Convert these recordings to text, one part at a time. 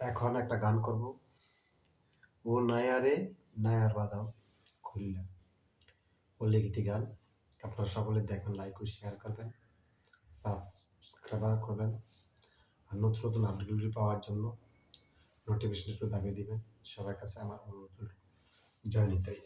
এখন একটা গান করব। ও নায়ারে, নায়ার বাদাম খুললাম। ও লিখিতি গান। আপনারা সকলে দেখবেন লাইক ও শেয়ার করবেন সাবস্ক্রাইবার করবেন। আর নতুন নতুন আপডেটগুলি পাওয়ার জন্য নোটিফিকেশন একটু দিবেন। সবার কাছে আমার অনুরোধ। জয় নিতাই।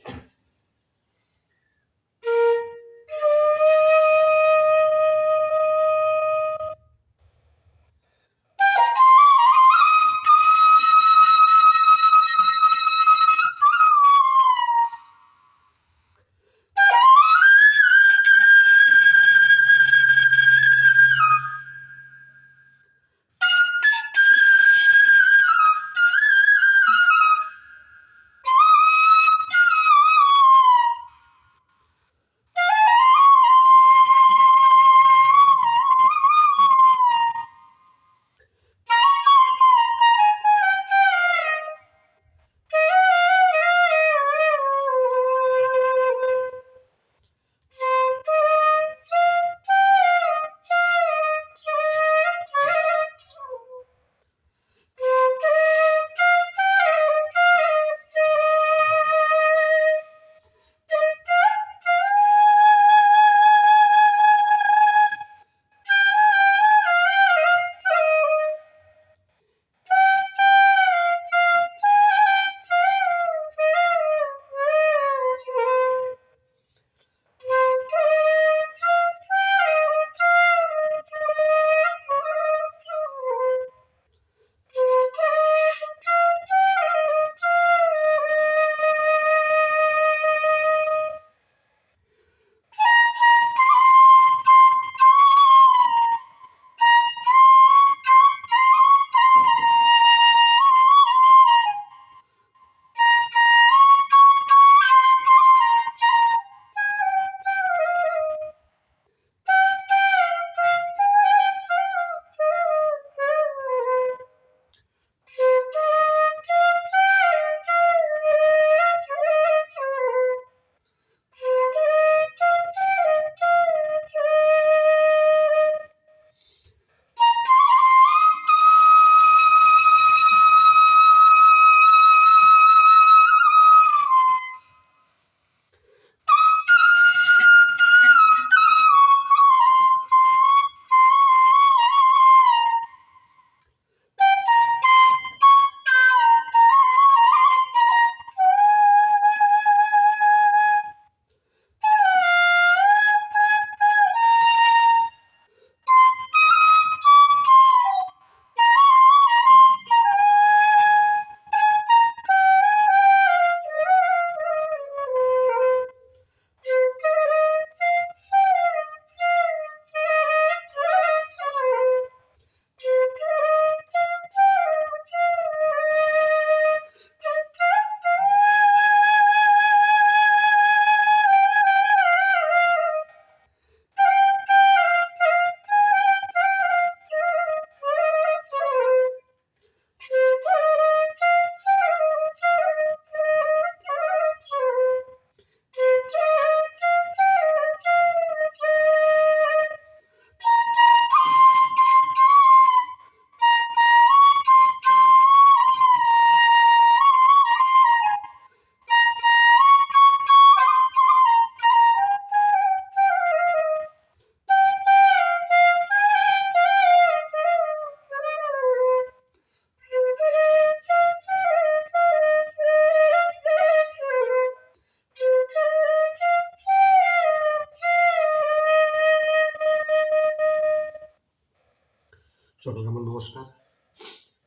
সকলকে নমস্কার।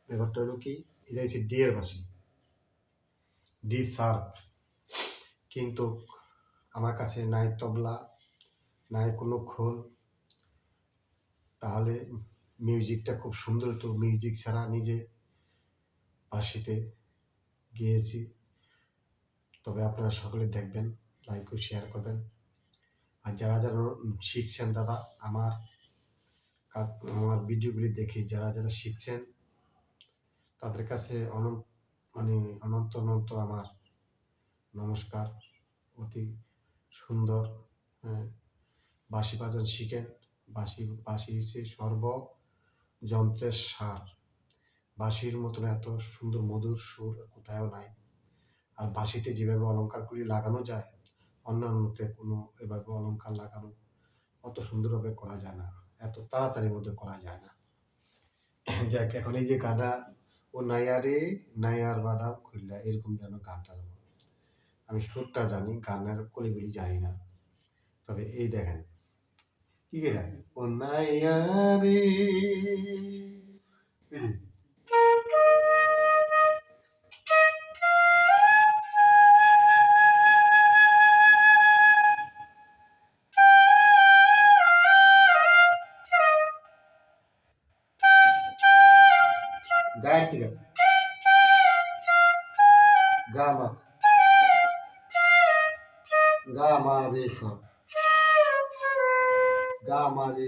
ব্যাপারটা হলো কি এটা হচ্ছে ডি এর বাসি ডি শার্প কিন্তু আমার কাছে নাই তবলা, নাই কোনো খোল। তাহলে মিউজিকটা খুব সুন্দর তো, মিউজিক ছাড়া নিজে বাঁশিতে গিয়েছি। তবে আপনারা সকলে দেখবেন লাইক ও শেয়ার করবেন। আর যারা যারা শিখছেন দাদা, আমার কাজ- আমার ভিডিওগুলি দেখি যারা যারা শিখছেন তাদের কাছে অনন্ত মানে অনন্ত অনন্ত আমার নমস্কার। অতি সুন্দর হ্যাঁ, বাঁশি বাজান শিখেন। বাঁশি বাঁশি হচ্ছে সর্ব যন্ত্রের সার। বাঁশির মতন এত সুন্দর মধুর সুর কোথাও নাই। আর বাঁশিতে যেভাবে অলঙ্কারগুলি লাগানো যায় অন্যান্যতে কোনো এভাবে অলঙ্কার লাগানো অত সুন্দরভাবে করা যায় না। এত তাড়াতাড়ির মধ্যে করা যায় না। যাক, এখন এই যে গানটা, ও নাইয়ারে নাইয়ার বাদাম খুললা এরকম যেন গানটা আমি সুরটা জানি, গানের কলিগুলি জানি না। তবে এই দেখেন, কি কে ও নাইয়ারে এই যে, গায়ের থেকে গা মা গা মা রে সা গা মা রে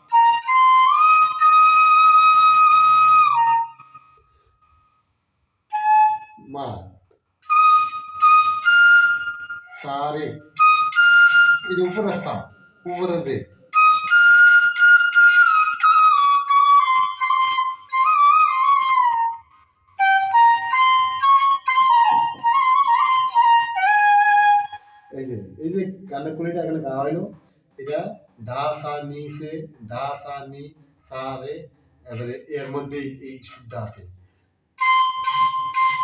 মা সারে এর উপরে সা উপরে রে এই যে এই যে গানের কুলিটা এখানে গাওয়া হইল এটা ধা সা নি সে ধা সা নি সা রে এবারে এর মধ্যে এই সুরটা আছে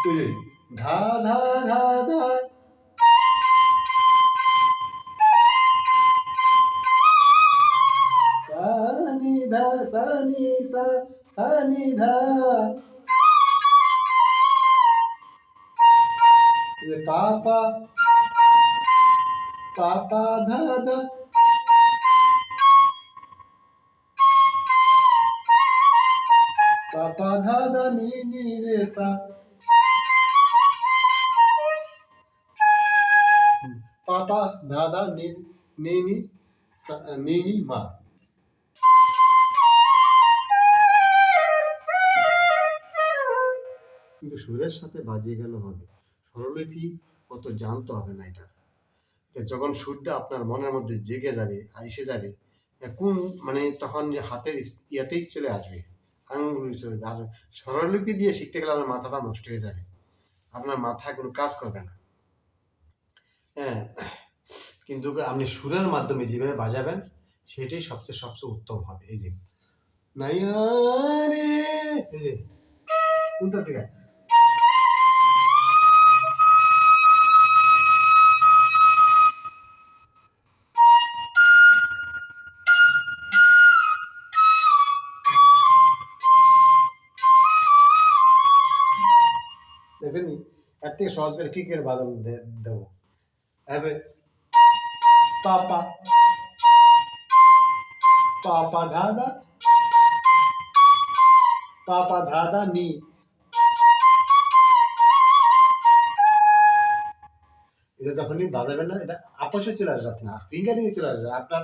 तो ये धा धा धा धा। सानी धा, सानी सा, सानी धा। ये पापा। पापा, धा धा। पापा, धा धा, नी नी, रे, सा। পা ধা ধা নি নি রে সা পা পা ধা ধা নি নি নি সা- নি নি মা। কিন্তু সুরের সাথে বাজিয়ে গেল হবে। স্বরলিপি অত জানতে হবে না এটা যখন সুরটা আপনার মনের মধ্যে জেগে যাবে এসে যাবে কোন মানে তখন যে হাতের ইয়াতেই চলে আসবে। আঙুল চলে আর স্বরলিপি দিয়ে শিখতে গেলে আপনার মাথাটা নষ্ট হয়ে যাবে। আপনার মাথায় কোনো কাজ করবে না। হ্যাঁ কিন্তু আপনি সুরের মাধ্যমে যেভাবে বাজাবেন, সেটাই সবচেয়ে সবচেয়ে উত্তম হবে। এই যে, নাইয়া রে, এই যে, কোনটা থেকে? দেখেন এর থেকে সহজ করে কি করে বাদাম দেবো? এবারে পাপা পাপা ধাদা পাপা ধাদা নি এটা যখনই বাজাবেন না, এটা আপসে চলে আসবে আপনার ফিঙ্গারিং এ চলে আসবে, আপনার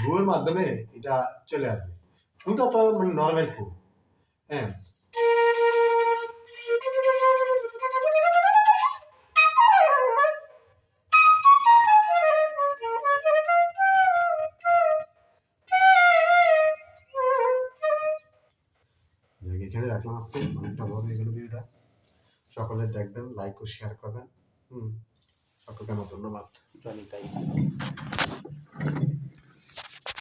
ভুয়ের মাধ্যমে এটা চলে আসবে। ফুটা তো মানে নর্মাল ফু হ্যাঁ। রাখলাম আজকে অনেকটা বড় হয়ে গেল ভিডিওটা সকলে দেখবেন লাইক ও শেয়ার করবেন। হুম, সকলকে আমার ধন্যবাদ। জনি তাই